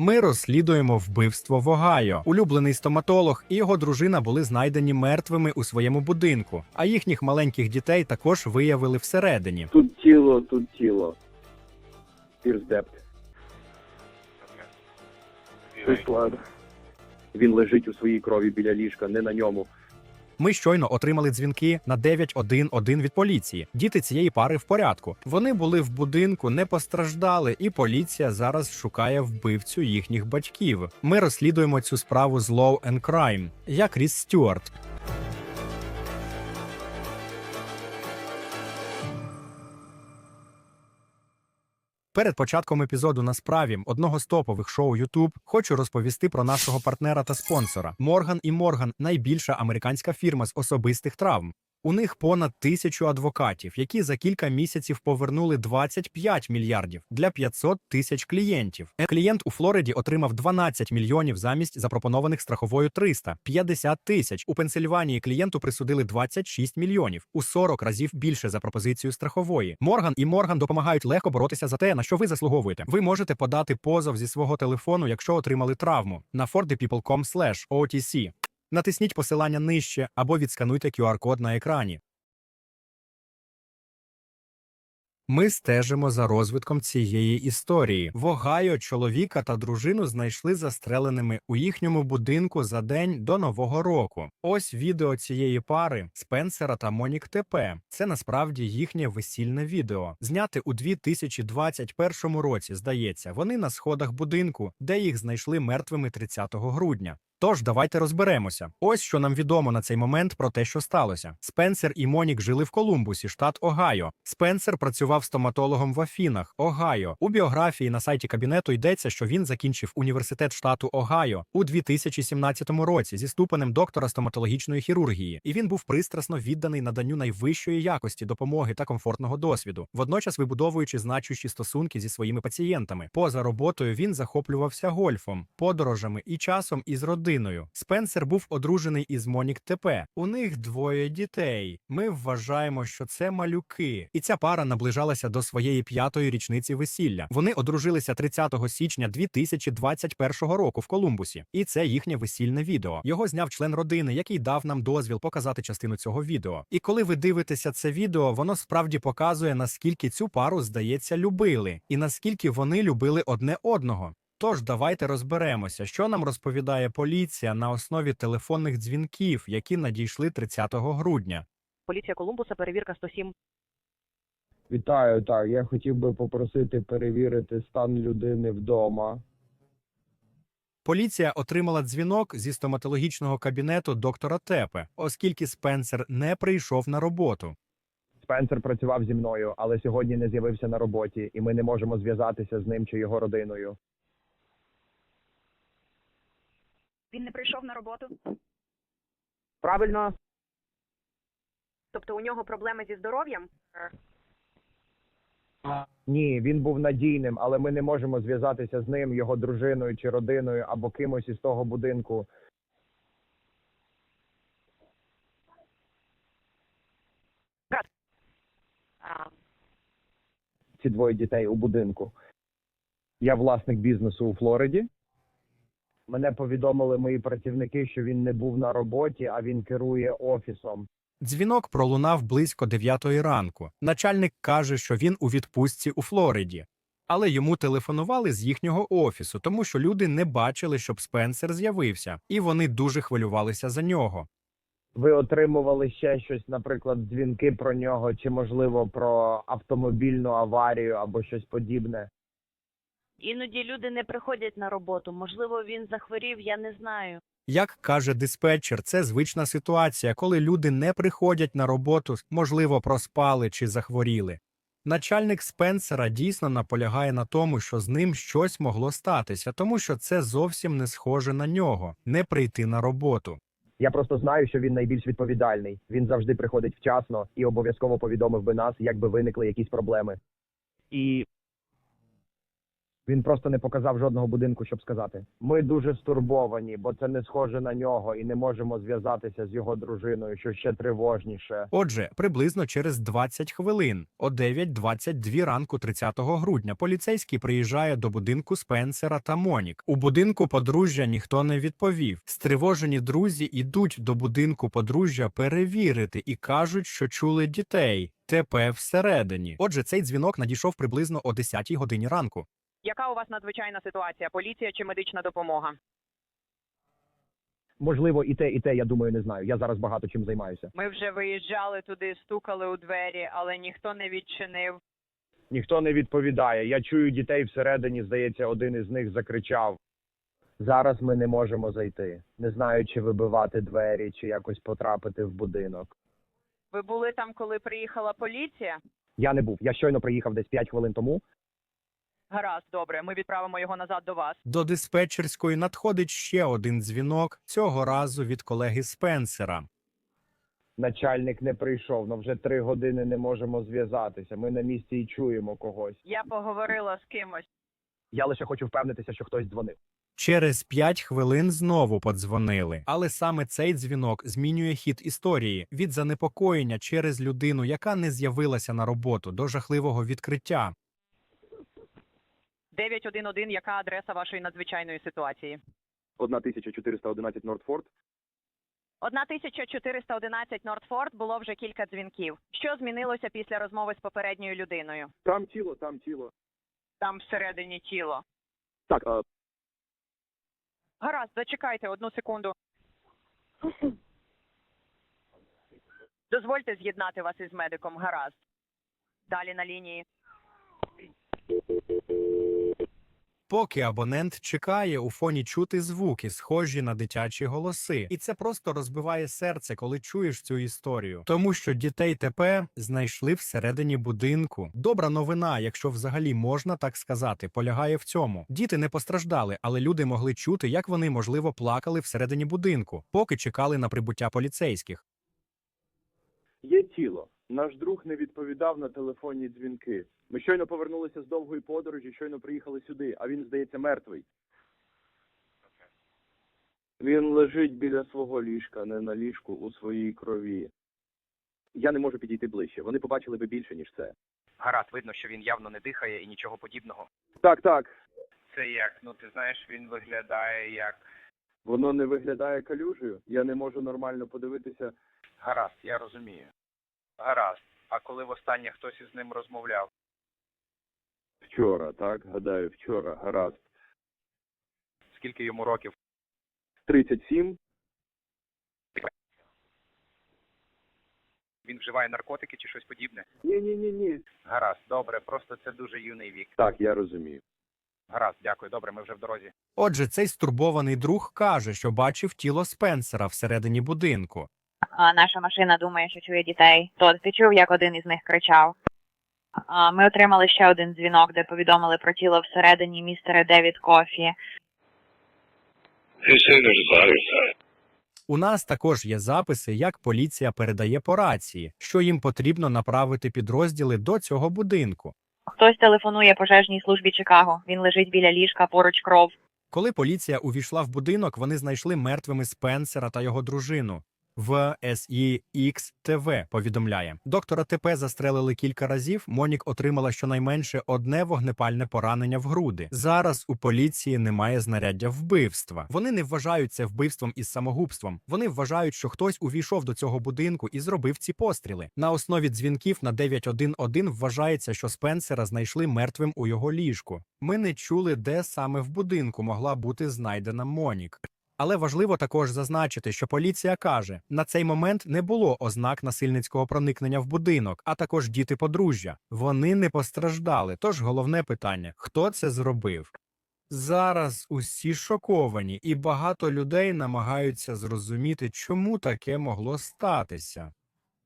Ми розслідуємо вбивство в Огайо. Улюблений стоматолог і його дружина були знайдені мертвими у своєму будинку, а їхніх маленьких дітей також виявили всередині. Тут тіло, тут тіло. Пірздепт. Він лежить у своїй крові біля ліжка, не на ньому. Ми щойно отримали дзвінки на 911 від поліції. Діти цієї пари в порядку. Вони були в будинку, не постраждали, і поліція зараз шукає вбивцю їхніх батьків. Ми розслідуємо цю справу з Law and Crime. Я Кріс Стюарт. Перед початком епізоду на справі одного з топових шоу YouTube хочу розповісти про нашого партнера та спонсора Морган і Морган найбільша американська фірма з особистих травм. У них понад тисячу адвокатів, які за кілька місяців повернули 25 мільярдів для 500 тисяч клієнтів. Клієнт у Флориді отримав 12 мільйонів замість запропонованих страховою 300 – 50 тисяч. У Пенсильванії клієнту присудили 26 мільйонів у 40 разів більше за пропозицію страхової. Морган і Морган допомагають легко боротися за те, на що ви заслуговуєте. Ви можете подати позов зі свого телефону, якщо отримали травму на forthepeople.com OTC. Натисніть посилання нижче або відскануйте QR-код на екрані. Ми стежимо за розвитком цієї історії. В Огайо чоловіка та дружину знайшли застреленими у їхньому будинку за день до Нового року. Ось відео цієї пари Спенсера та Монік ТП. Це насправді їхнє весільне відео. Зняте у 2021 році, здається, вони на сходах будинку, де їх знайшли мертвими 30 грудня. Тож давайте розберемося. Ось що нам відомо на цей момент про те, що сталося. Спенсер і Монік жили в Колумбусі, штат Огайо. Спенсер працював стоматологом в Афінах, Огайо. У біографії на сайті кабінету йдеться, що він закінчив університет штату Огайо у 2017 році зі ступенем доктора стоматологічної хірургії, і він був пристрасно відданий наданню найвищої якості допомоги та комфортного досвіду, водночас вибудовуючи значущі стосунки зі своїми пацієнтами. Поза роботою він захоплювався гольфом, подорожами і часом із родиною. Спенсер був одружений із Монік ТП. У них двоє дітей. Ми вважаємо, що це малюки, і ця пара наближалася до своєї п'ятої річниці весілля. Вони одружилися 30 січня 2021 року в Колумбусі, і це їхнє весільне відео. Його зняв член родини, який дав нам дозвіл показати частину цього відео. І коли ви дивитеся це відео, воно справді показує наскільки цю пару здається любили, і наскільки вони любили одне одного. Тож давайте розберемося, що нам розповідає поліція на основі телефонних дзвінків, які надійшли 30 грудня. Поліція Колумбуса, перевірка 107. Вітаю, так. Я хотів би попросити перевірити стан людини вдома. Поліція отримала дзвінок зі стоматологічного кабінету доктора Тепе, оскільки Спенсер не прийшов на роботу. Спенсер працював зі мною, але сьогодні не з'явився на роботі, і ми не можемо зв'язатися з ним чи його родиною. Він не прийшов на роботу. Правильно. Тобто у нього проблеми зі здоров'ям? Ні, він був надійним, але ми не можемо зв'язатися з ним, його дружиною чи родиною або кимось із того будинку. Ці двоє дітей у будинку. Я власник бізнесу у Флориді. Мене повідомили мої працівники, що він не був на роботі, а він керує офісом. Дзвінок пролунав близько 9 ранку. Начальник каже, що він у відпустці у Флориді. Але йому телефонували з їхнього офісу, тому що люди не бачили, щоб Спенсер з'явився, і вони дуже хвилювалися за нього. Ви отримували ще щось, наприклад, дзвінки про нього, чи можливо про автомобільну аварію або щось подібне. Іноді люди не приходять на роботу. Можливо, він захворів, я не знаю. Як каже диспетчер, це звична ситуація, коли люди не приходять на роботу, можливо, проспали чи захворіли. Начальник Спенсера дійсно наполягає на тому, що з ним щось могло статися, тому що це зовсім не схоже на нього не прийти на роботу. Я просто знаю, що він найбільш відповідальний. Він завжди приходить вчасно і обов'язково повідомив би нас, якби виникли якісь проблеми. І Він просто не показав жодного будинку, щоб сказати. Ми дуже стурбовані, бо це не схоже на нього, і не можемо зв'язатися з його дружиною, що ще тривожніше. Отже, приблизно через 20 хвилин о 9.22 ранку 30 грудня поліцейський приїжджає до будинку Спенсера та Монік. У будинку подружжя ніхто не відповів. Стривожені друзі йдуть до будинку подружжя перевірити і кажуть, що чули дітей. ТП всередині. Отже, цей дзвінок надійшов приблизно о 10 годині ранку. Яка у вас надзвичайна ситуація? Поліція чи медична допомога? Можливо, і те, і те, я думаю, не знаю. Я зараз багато чим займаюся. Ми вже виїжджали туди, стукали у двері, але ніхто не відчинив. Ніхто не відповідає. Я чую дітей всередині. Здається, один із них закричав. Зараз ми не можемо зайти. Не знаю, чи вибивати двері, чи якось потрапити в будинок. Ви були там, коли приїхала поліція? Я не був. Я щойно приїхав десь 5 хвилин тому. Гаразд, добре. Ми відправимо його назад до вас. До диспетчерської надходить ще один дзвінок, цього разу від колеги Спенсера. Начальник не прийшов, але вже три години не можемо зв'язатися. Ми на місці і чуємо когось. Я поговорила з кимось. Я лише хочу впевнитися, що хтось дзвонив. Через п'ять хвилин знову подзвонили, але саме цей дзвінок змінює хід історії від занепокоєння через людину, яка не з'явилася на роботу, до жахливого відкриття. 911, яка адреса вашої надзвичайної ситуації? 1411 Нортфорд. 1411 Нортфорд було вже кілька дзвінків. Що змінилося після розмови з попередньою людиною? Там тіло, там тіло. Там всередині тіло. Так, а, Гаразд, зачекайте одну секунду. Дозвольте з'єднати вас із медиком. Гаразд. Далі на лінії. Поки абонент чекає, у фоні чути звуки, схожі на дитячі голоси, і це просто розбиває серце, коли чуєш цю історію, тому що дітей ТП знайшли всередині будинку. Добра новина, якщо взагалі можна так сказати, полягає в цьому. Діти не постраждали, але люди могли чути, як вони можливо плакали всередині будинку, поки чекали на прибуття поліцейських. Наш друг не відповідав на телефонні дзвінки. Ми щойно повернулися з довгої подорожі, щойно приїхали сюди, а він, здається, мертвий. Він лежить біля свого ліжка, не на ліжку у своїй крові. Я не можу підійти ближче. Вони побачили би більше, ніж це. Гаразд, видно, що він явно не дихає і нічого подібного. Так, так. Це як? Ну ти знаєш, він виглядає як. Воно не виглядає калюжею. Я не можу нормально подивитися. Гаразд, я розумію. Гаразд. А коли востаннє хтось із ним розмовляв? Вчора, так? Гадаю, вчора. Гаразд. Скільки йому років? 37. Він вживає наркотики чи щось подібне? Ні, ні, ні, ні. Гаразд, добре, просто це дуже юний вік. Так, я розумію. Гаразд, дякую, добре, ми вже в дорозі. Отже, цей стурбований друг каже, що бачив тіло Спенсера всередині будинку. А, наша машина думає, що чує дітей. Тод, ти чув, як один із них кричав. А, ми отримали ще один дзвінок, де повідомили про тіло всередині містера Девід Кофі. У нас також є записи, як поліція передає по рації, що їм потрібно направити підрозділи до цього будинку. Хтось телефонує пожежній службі Чикаго. Він лежить біля ліжка, поруч кров. Коли поліція увійшла в будинок, вони знайшли мертвими Спенсера та його дружину. В СІХ ТВ повідомляє, доктора ТП застрелили кілька разів. Монік отримала щонайменше одне вогнепальне поранення в груди. Зараз у поліції немає знаряддя вбивства. Вони не вважають це вбивством із самогубством. Вони вважають, що хтось увійшов до цього будинку і зробив ці постріли. На основі дзвінків на 911 вважається, що Спенсера знайшли мертвим у його ліжку. Ми не чули, де саме в будинку могла бути знайдена Монік. Але важливо також зазначити, що поліція каже, на цей момент не було ознак насильницького проникнення в будинок, а також діти подружжя. Вони не постраждали. Тож головне питання: хто це зробив? Зараз усі шоковані, і багато людей намагаються зрозуміти, чому таке могло статися.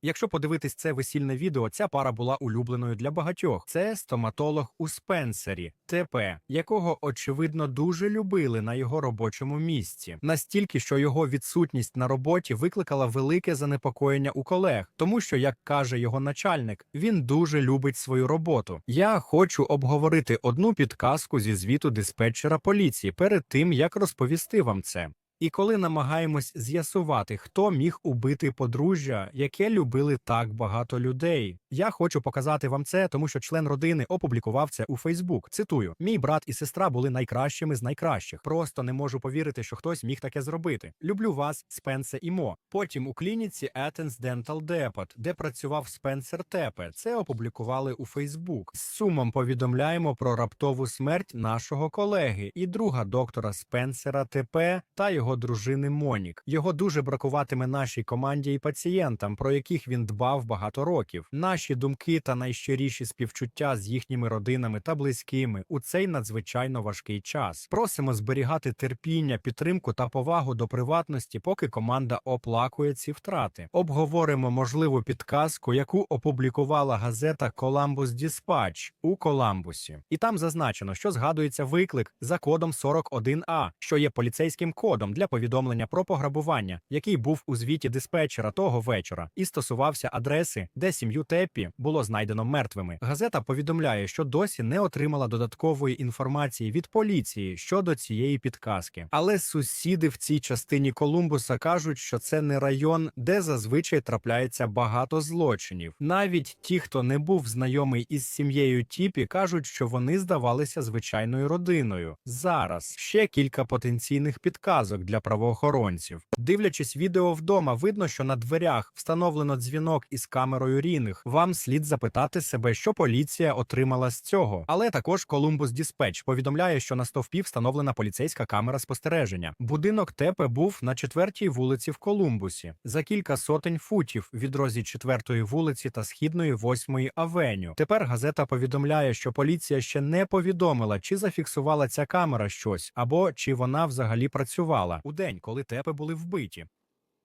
Якщо подивитись це весільне відео, ця пара була улюбленою для багатьох. Це стоматолог у Спенсері, ТП, якого очевидно дуже любили на його робочому місці. Настільки, що його відсутність на роботі викликала велике занепокоєння у колег, тому що, як каже його начальник, він дуже любить свою роботу. Я хочу обговорити одну підказку зі звіту диспетчера поліції перед тим, як розповісти вам це. І коли намагаємось з'ясувати, хто міг убити подружжя, яке любили так багато людей, я хочу показати вам це, тому що член родини опублікував це у Фейсбук. Цитую: мій брат і сестра були найкращими з найкращих. Просто не можу повірити, що хтось міг таке зробити. Люблю вас, Спенсе і Мо. Потім у клініці Athens Dental Depot, де працював Спенсер Тепе. Це опублікували у Фейсбук. З сумом повідомляємо про раптову смерть нашого колеги і друга доктора Спенсера ТП та його дружини Монік. Його дуже бракуватиме нашій команді і пацієнтам, про яких він дбав багато років. Наші думки та найщиріші співчуття з їхніми родинами та близькими у цей надзвичайно важкий час. Просимо зберігати терпіння, підтримку та повагу до приватності, поки команда оплакує ці втрати. Обговоримо можливу підказку, яку опублікувала газета Columbus Dispatch у Коламбусі. І там зазначено, що згадується виклик за кодом 41А, що є поліцейським кодом для повідомлення про пограбування, який був у звіті диспетчера того вечора, і стосувався адреси, де сім'ю Теппі було знайдено мертвими. Газета повідомляє, що досі не отримала додаткової інформації від поліції щодо цієї підказки. Але сусіди в цій частині Колумбуса кажуть, що це не район, де зазвичай трапляється багато злочинів. Навіть ті, хто не був знайомий із сім'єю Тіпі, кажуть, що вони здавалися звичайною родиною. Зараз ще кілька потенційних підказок для правоохоронців. Дивлячись відео вдома, видно, що на дверях встановлено дзвінок із камерою рінг. Вам слід запитати себе, що поліція отримала з цього. Але також Columbus Dispatch повідомляє, що на стовпі встановлена поліцейська камера спостереження. Будинок Тепе був на четвертій вулиці в Колумбусі за кілька сотень футів від розі четвертої вулиці та східної восьмої авеню. Тепер газета повідомляє, що поліція ще не повідомила, чи зафіксувала ця камера щось, або чи вона взагалі працювала у день, коли тепи були вбиті.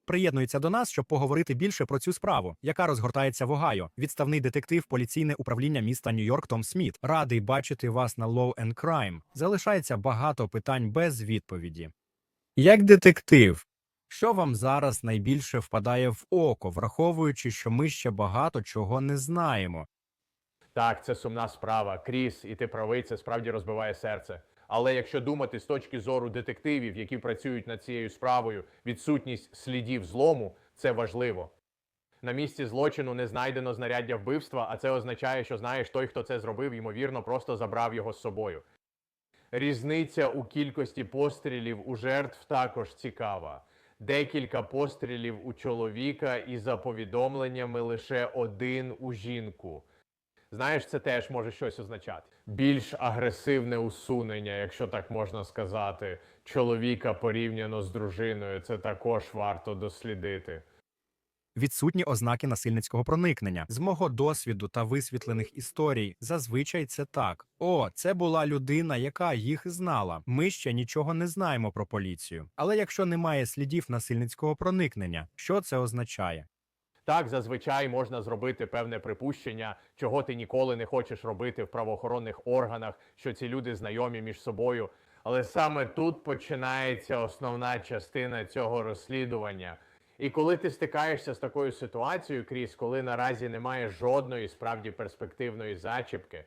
Приєднується до нас, щоб поговорити більше про цю справу, яка розгортається в Огайо. Відставний детектив поліційне управління міста Нью-Йорк Том Сміт. Радий бачити вас на Law and Crime. Залишається багато питань без відповіді. Як детектив, що вам зараз найбільше впадає в око, враховуючи, що ми ще багато чого не знаємо? Так, це сумна справа. Кріс, і ти правий, це справді розбиває серце. Але якщо думати з точки зору детективів, які працюють над цією справою, відсутність слідів злому це важливо. На місці злочину не знайдено знаряддя вбивства, а це означає, що знаєш, той, хто це зробив, ймовірно, просто забрав його з собою. Різниця у кількості пострілів у жертв також цікава. Декілька пострілів у чоловіка, і за повідомленнями лише один у жінку. Знаєш, це теж може щось означати. Більш агресивне усунення, якщо так можна сказати, чоловіка порівняно з дружиною, це також варто дослідити. Відсутні ознаки насильницького проникнення. З мого досвіду та висвітлених історій, зазвичай це так. О, це була людина, яка їх знала. Ми ще нічого не знаємо про поліцію. Але якщо немає слідів насильницького проникнення, що це означає? Так, зазвичай можна зробити певне припущення, чого ти ніколи не хочеш робити в правоохоронних органах, що ці люди знайомі між собою. Але саме тут починається основна частина цього розслідування. І коли ти стикаєшся з такою ситуацією, Кріс, коли наразі немає жодної справді перспективної зачіпки,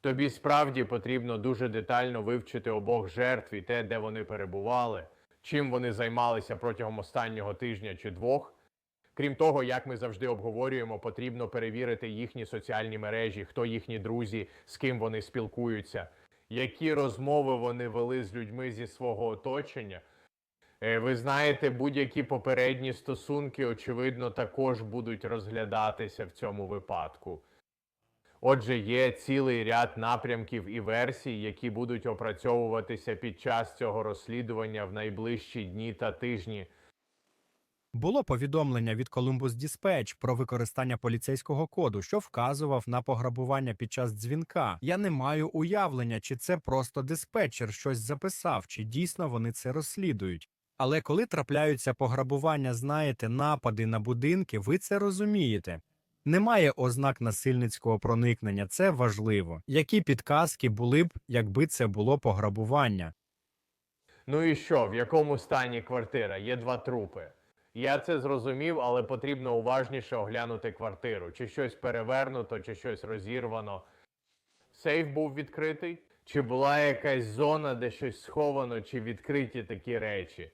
тобі справді потрібно дуже детально вивчити обох жертв і те, де вони перебували, чим вони займалися протягом останнього тижня чи двох. Крім того, як ми завжди обговорюємо, потрібно перевірити їхні соціальні мережі, хто їхні друзі, з ким вони спілкуються, які розмови вони вели з людьми зі свого оточення. Е, Ви знаєте, будь-які попередні стосунки, очевидно, також будуть розглядатися в цьому випадку. Отже, є цілий ряд напрямків і версій, які будуть опрацьовуватися під час цього розслідування в найближчі дні та тижні. Було повідомлення від Columbus Dispatch про використання поліцейського коду, що вказував на пограбування під час дзвінка. Я не маю уявлення, чи це просто диспетчер щось записав, чи дійсно вони це розслідують. Але коли трапляються пограбування, знаєте, напади на будинки, ви це розумієте. Немає ознак насильницького проникнення, це важливо. Які підказки були б, якби це було пограбування? Ну і що, в якому стані квартира? Є два трупи. Я це зрозумів, але потрібно уважніше оглянути квартиру. Чи щось перевернуто, чи щось розірвано. Сейф був відкритий? Чи була якась зона, де щось сховано, чи відкриті такі речі?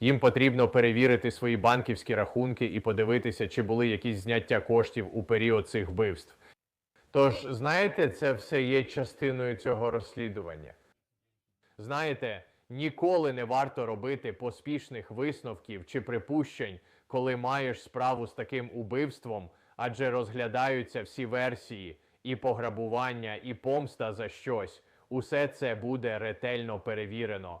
Їм потрібно перевірити свої банківські рахунки і подивитися, чи були якісь зняття коштів у період цих вбивств. Тож, знаєте, це все є частиною цього розслідування. Знаєте, ніколи не варто робити поспішних висновків чи припущень, коли маєш справу з таким убивством, адже розглядаються всі версії, і пограбування, і помста за щось. Усе це буде ретельно перевірено.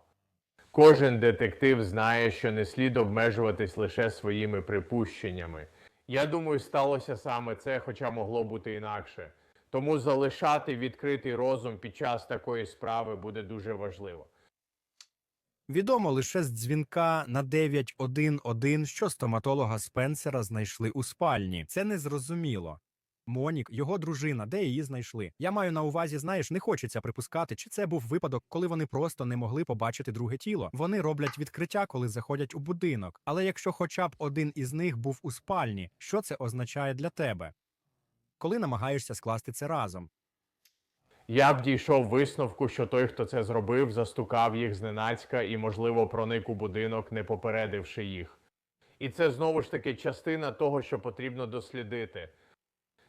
Кожен детектив знає, що не слід обмежуватись лише своїми припущеннями. Я думаю, сталося саме це, хоча могло бути інакше. Тому залишати відкритий розум під час такої справи буде дуже важливо. Відомо лише з дзвінка на 911, що стоматолога Спенсера знайшли у спальні. Це незрозуміло. Монік, його дружина, де її знайшли? Я маю на увазі, знаєш, не хочеться припускати, чи це був випадок, коли вони просто не могли побачити друге тіло. Вони роблять відкриття, коли заходять у будинок. Але якщо хоча б один із них був у спальні, що це означає для тебе? Коли намагаєшся скласти це разом? Я б дійшов висновку, що той, хто це зробив, застукав їх зненацька і, можливо, проник у будинок, не попередивши їх. І це знову ж таки частина того, що потрібно дослідити.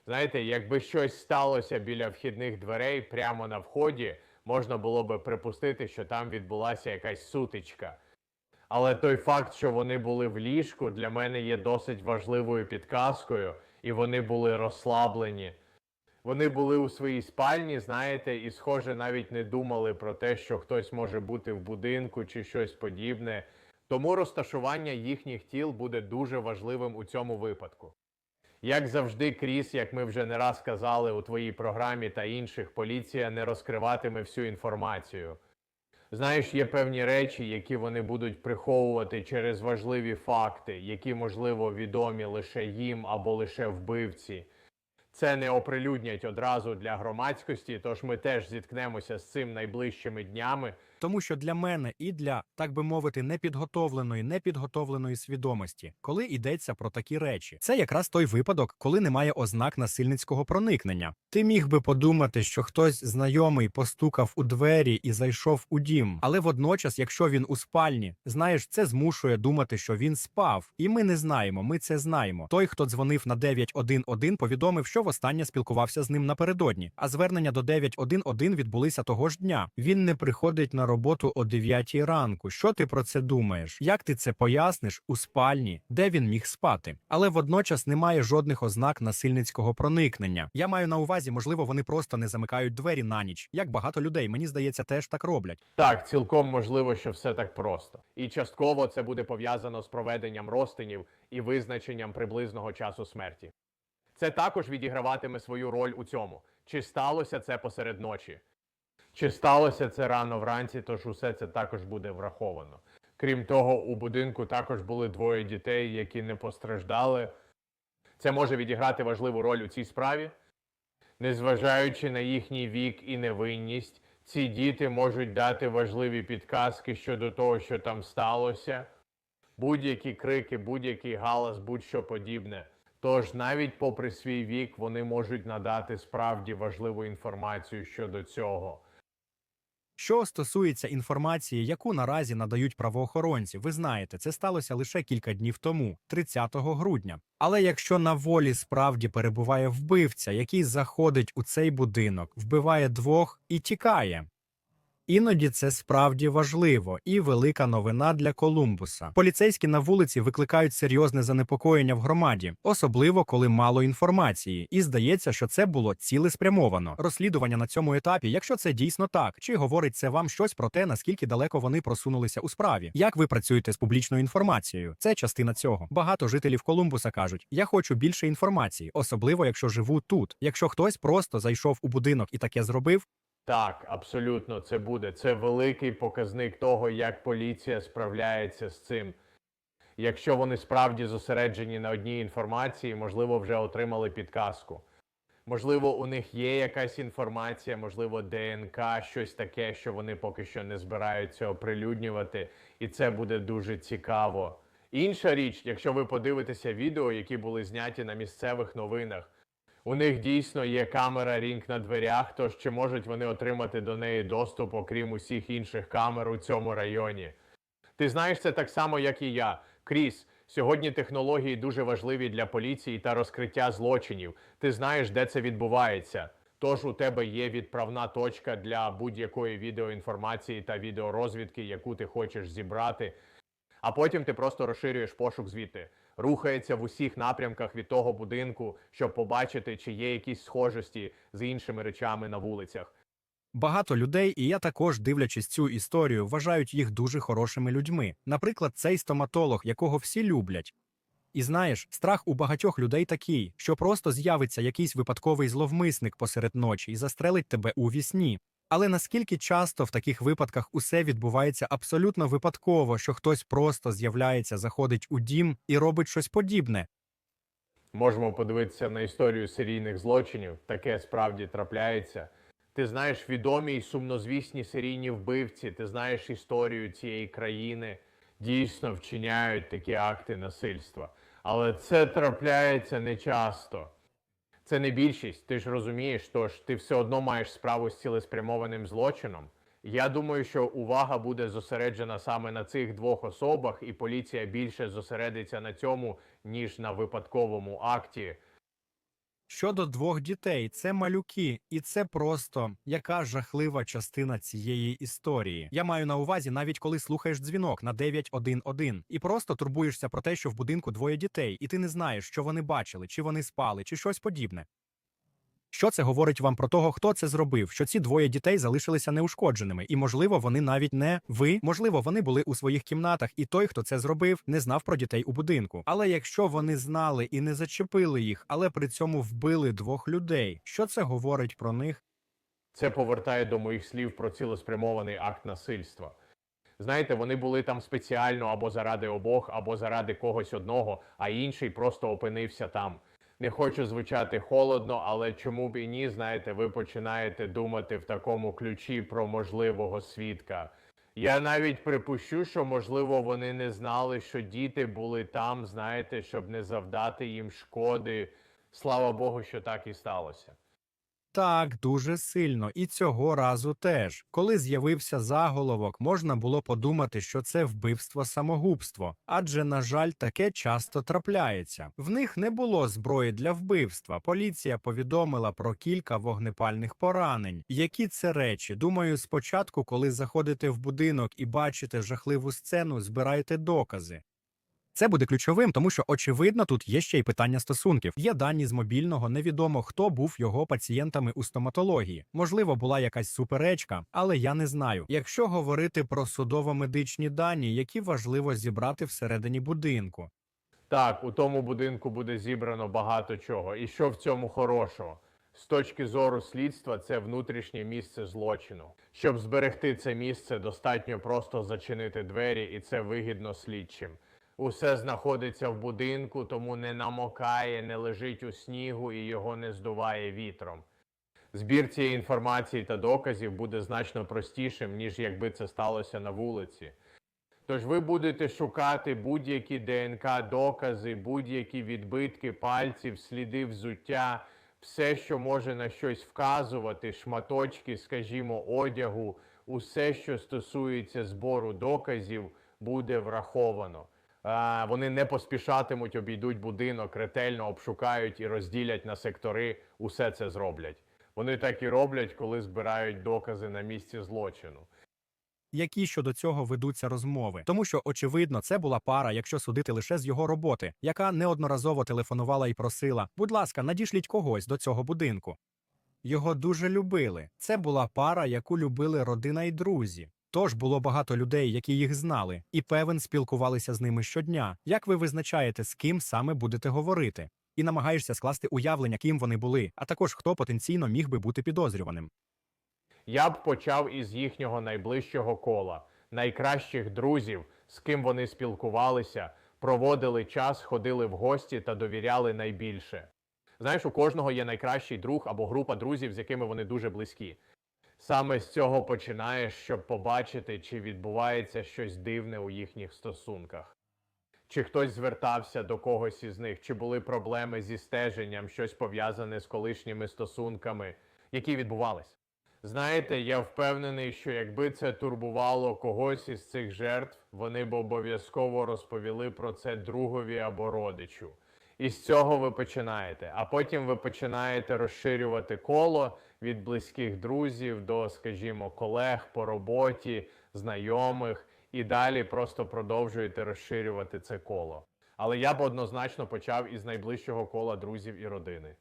Знаєте, якби щось сталося біля вхідних дверей прямо на вході, можна було би припустити, що там відбулася якась сутичка. Але той факт, що вони були в ліжку, для мене є досить важливою підказкою, і вони були розслаблені. Вони були у своїй спальні, знаєте, і, схоже, навіть не думали про те, що хтось може бути в будинку чи щось подібне. Тому розташування їхніх тіл буде дуже важливим у цьому випадку. Як завжди, Кріс, як ми вже не раз казали у твоїй програмі та інших, поліція не розкриватиме всю інформацію. Знаєш, є певні речі, які вони будуть приховувати через важливі факти, які, можливо, відомі лише їм або лише вбивці. Це не оприлюднять одразу для громадськості, тож ми теж зіткнемося з цим найближчими днями. Тому що для мене і для, так би мовити, непідготовленої, непідготовленої свідомості, коли йдеться про такі речі, це якраз той випадок, коли немає ознак насильницького проникнення. Ти міг би подумати, що хтось знайомий постукав у двері і зайшов у дім, але водночас, якщо він у спальні, знаєш, це змушує думати, що він спав, і ми не знаємо. Ми це знаємо. Той, хто дзвонив на 911, повідомив, що востаннє спілкувався з ним напередодні. А звернення до 911 відбулися того ж дня. Він не приходить на роботу о 9 ранку. Що ти про це думаєш? Як ти це поясниш у спальні, де він міг спати? Але водночас немає жодних ознак насильницького проникнення. Я маю на увазі, можливо, вони просто не замикають двері на ніч. Як багато людей, мені здається, теж так роблять. Так, цілком можливо, що все так просто. І частково це буде пов'язано з проведенням розтинів і визначенням приблизного часу смерті. Це також відіграватиме свою роль у цьому. Чи сталося це посеред ночі? Чи сталося це рано вранці, тож усе це також буде враховано. Крім того, у будинку також були двоє дітей, які не постраждали. Це може відіграти важливу роль у цій справі. Незважаючи на їхній вік і невинність, ці діти можуть дати важливі підказки щодо того, що там сталося. Будь-які крики, будь-який галас, будь-що подібне. Тож навіть попри свій вік вони можуть надати справді важливу інформацію щодо цього. Що стосується інформації, яку наразі надають правоохоронці, ви знаєте, це сталося лише кілька днів тому, 30 грудня. Але якщо на волі справді перебуває вбивця, який заходить у цей будинок, вбиває двох і тікає. Іноді це справді важливо і велика новина для Колумбуса. Поліцейські на вулиці викликають серйозне занепокоєння в громаді, особливо коли мало інформації, і здається, що це було цілеспрямовано. Розслідування на цьому етапі, якщо це дійсно так, чи говорить це вам щось про те, наскільки далеко вони просунулися у справі? Як ви працюєте з публічною інформацією? Це частина цього. Багато жителів Колумбуса кажуть: я хочу більше інформації, особливо якщо живу тут. Якщо хтось просто зайшов у будинок і таке зробив. Так, абсолютно, це буде. Це великий показник того, як поліція справляється з цим. Якщо вони справді зосереджені на одній інформації, можливо, вже отримали підказку. Можливо, у них є якась інформація, можливо, ДНК, щось таке, що вони поки що не збираються оприлюднювати, і це буде дуже цікаво. Інша річ, якщо ви подивитеся відео, які були зняті на місцевих новинах, у них дійсно є камера рінг на дверях, тож чи можуть вони отримати до неї доступ, окрім усіх інших камер у цьому районі? Ти знаєш це так само, як і я. Кріс, сьогодні технології дуже важливі для поліції та розкриття злочинів. Ти знаєш, де це відбувається. Тож у тебе є відправна точка для будь-якої відеоінформації та відеорозвідки, яку ти хочеш зібрати. А потім ти просто розширюєш пошук звідти. Рухається в усіх напрямках від того будинку, щоб побачити, чи є якісь схожості з іншими речами на вулицях. Багато людей, і я також, дивлячись цю історію, вважають їх дуже хорошими людьми. Наприклад, цей стоматолог, якого всі люблять. І знаєш, страх у багатьох людей такий, що просто з'явиться якийсь випадковий зловмисник посеред ночі і застрелить тебе у вісні. Але наскільки часто в таких випадках усе відбувається абсолютно випадково, що хтось просто з'являється, заходить у дім і робить щось подібне. Можемо подивитися на історію серійних злочинів. Таке справді трапляється. Ти знаєш відомі й сумнозвісні серійні вбивці, ти знаєш історію цієї країни, дійсно вчиняють такі акти насильства. Але це трапляється нечасто. Це не більшість, ти ж розумієш, тож ти все одно маєш справу з цілеспрямованим злочином. Я думаю, що увага буде зосереджена саме на цих двох особах, і поліція більше зосередиться на цьому, ніж на випадковому акті. Щодо двох дітей, це малюки, і це просто яка жахлива частина цієї історії. Я маю на увазі, навіть коли слухаєш дзвінок на 911 і просто турбуєшся про те, що в будинку двоє дітей, і ти не знаєш, що вони бачили, чи вони спали, чи щось подібне. Що це говорить вам про того, хто це зробив? Що ці двоє дітей залишилися неушкодженими, і можливо, вони навіть не ви, можливо, вони були у своїх кімнатах, і той, хто це зробив, не знав про дітей у будинку. Але якщо вони знали і не зачепили їх, але при цьому вбили двох людей, що це говорить про них? Це повертає до моїх слів про цілеспрямований акт насильства. Знаєте, вони були там спеціально або заради обох, або заради когось одного, а інший просто опинився там. Не хочу звучати холодно, але чому б і ні, знаєте, ви починаєте думати в такому ключі про можливого свідка. Я навіть припущу, що можливо вони не знали, що діти були там, знаєте, щоб не завдати їм шкоди. Слава Богу, що так і сталося. Так, дуже сильно, і цього разу теж. Коли з'явився заголовок, можна було подумати, що це вбивство самогубство, адже, на жаль, таке часто трапляється. В них не було зброї для вбивства. Поліція повідомила про кілька вогнепальних поранень. Які це речі? Думаю, спочатку, коли заходите в будинок і бачите жахливу сцену, збирайте докази. Це буде ключовим, тому що очевидно тут є ще й питання стосунків. Є дані з мобільного, невідомо хто був його пацієнтами у стоматології. Можливо, була якась суперечка, але я не знаю. Якщо говорити про судово-медичні дані, які важливо зібрати всередині будинку. Так, у тому будинку буде зібрано багато чого. І що в цьому хорошого? З точки зору слідства, це внутрішнє місце злочину. Щоб зберегти це місце, достатньо просто зачинити двері, і це вигідно слідчим. Усе знаходиться в будинку, тому не намокає, не лежить у снігу і його не здуває вітром. Збір цієї інформації та доказів буде значно простішим, ніж якби це сталося на вулиці. Тож ви будете шукати будь-які ДНК докази, будь-які відбитки пальців, сліди взуття, все, що може на щось вказувати, шматочки, скажімо, одягу, усе, що стосується збору доказів, буде враховано. Вони не поспішатимуть, обійдуть будинок, ретельно обшукають і розділять на сектори. Усе це зроблять. Вони так і роблять, коли збирають докази на місці злочину. Які щодо цього ведуться розмови, тому що очевидно, це була пара, якщо судити лише з його роботи, яка неодноразово телефонувала і просила: будь ласка, надішліть когось до цього будинку. Його дуже любили. Це була пара, яку любили родина і друзі. Тож було багато людей, які їх знали, і певен спілкувалися з ними щодня. Як ви визначаєте, з ким саме будете говорити? І намагаєшся скласти уявлення, ким вони були, а також хто потенційно міг би бути підозрюваним. Я б почав із їхнього найближчого кола, найкращих друзів, з ким вони спілкувалися, проводили час, ходили в гості та довіряли найбільше. Знаєш, у кожного є найкращий друг або група друзів, з якими вони дуже близькі. Саме з цього починаєш, щоб побачити, чи відбувається щось дивне у їхніх стосунках. Чи хтось звертався до когось із них, чи були проблеми зі стеженням, щось пов'язане з колишніми стосунками, які відбувались. Знаєте, я впевнений, що якби це турбувало когось із цих жертв, вони б обов'язково розповіли про це другові або родичу. І з цього ви починаєте. А потім ви починаєте розширювати коло від близьких друзів до, скажімо, колег по роботі, знайомих, і далі просто продовжуєте розширювати це коло. Але я б однозначно почав із найближчого кола друзів і родини.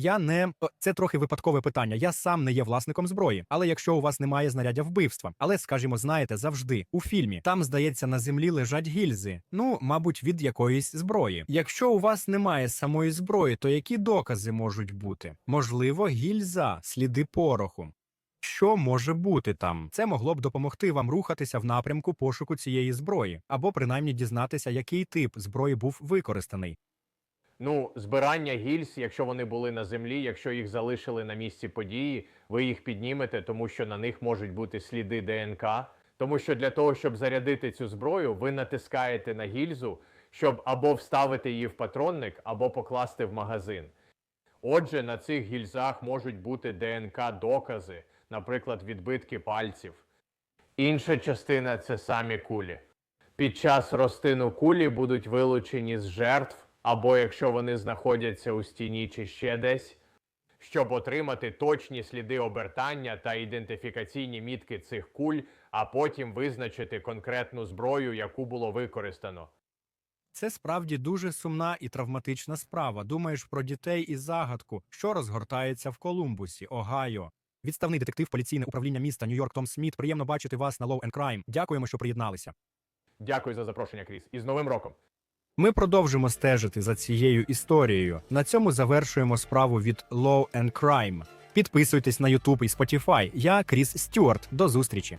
Я не це трохи випадкове питання. Я сам не є власником зброї. Але якщо у вас немає знаряддя вбивства, але скажімо, знаєте, завжди у фільмі там здається на землі лежать гільзи. Ну, мабуть, від якоїсь зброї. Якщо у вас немає самої зброї, то які докази можуть бути? Можливо, гільза, сліди пороху. Що може бути там? Це могло б допомогти вам рухатися в напрямку пошуку цієї зброї, або принаймні дізнатися, який тип зброї був використаний. Ну, збирання гільз, якщо вони були на землі, якщо їх залишили на місці події, ви їх піднімете, тому що на них можуть бути сліди ДНК. Тому що для того, щоб зарядити цю зброю, ви натискаєте на гільзу, щоб або вставити її в патронник, або покласти в магазин. Отже, на цих гільзах можуть бути ДНК-докази, наприклад, відбитки пальців. Інша частина це самі кулі. Під час розтину кулі будуть вилучені з жертв, або якщо вони знаходяться у стіні чи ще десь, щоб отримати точні сліди обертання та ідентифікаційні мітки цих куль, а потім визначити конкретну зброю, яку було використано. Це справді дуже сумна і травматична справа. Думаєш про дітей і загадку, що розгортається в Колумбусі, Огайо. Відставний детектив поліційне управління міста Нью-Йорк Том Сміт. Приємно бачити вас на Law and Crime. Дякуємо, що приєдналися. Дякую за запрошення, Кріс. І з Новим роком! Ми продовжимо стежити за цією історією. На цьому завершуємо справу від Law and Crime. Підписуйтесь на YouTube і Spotify. Я Кріс Стюарт. До зустрічі.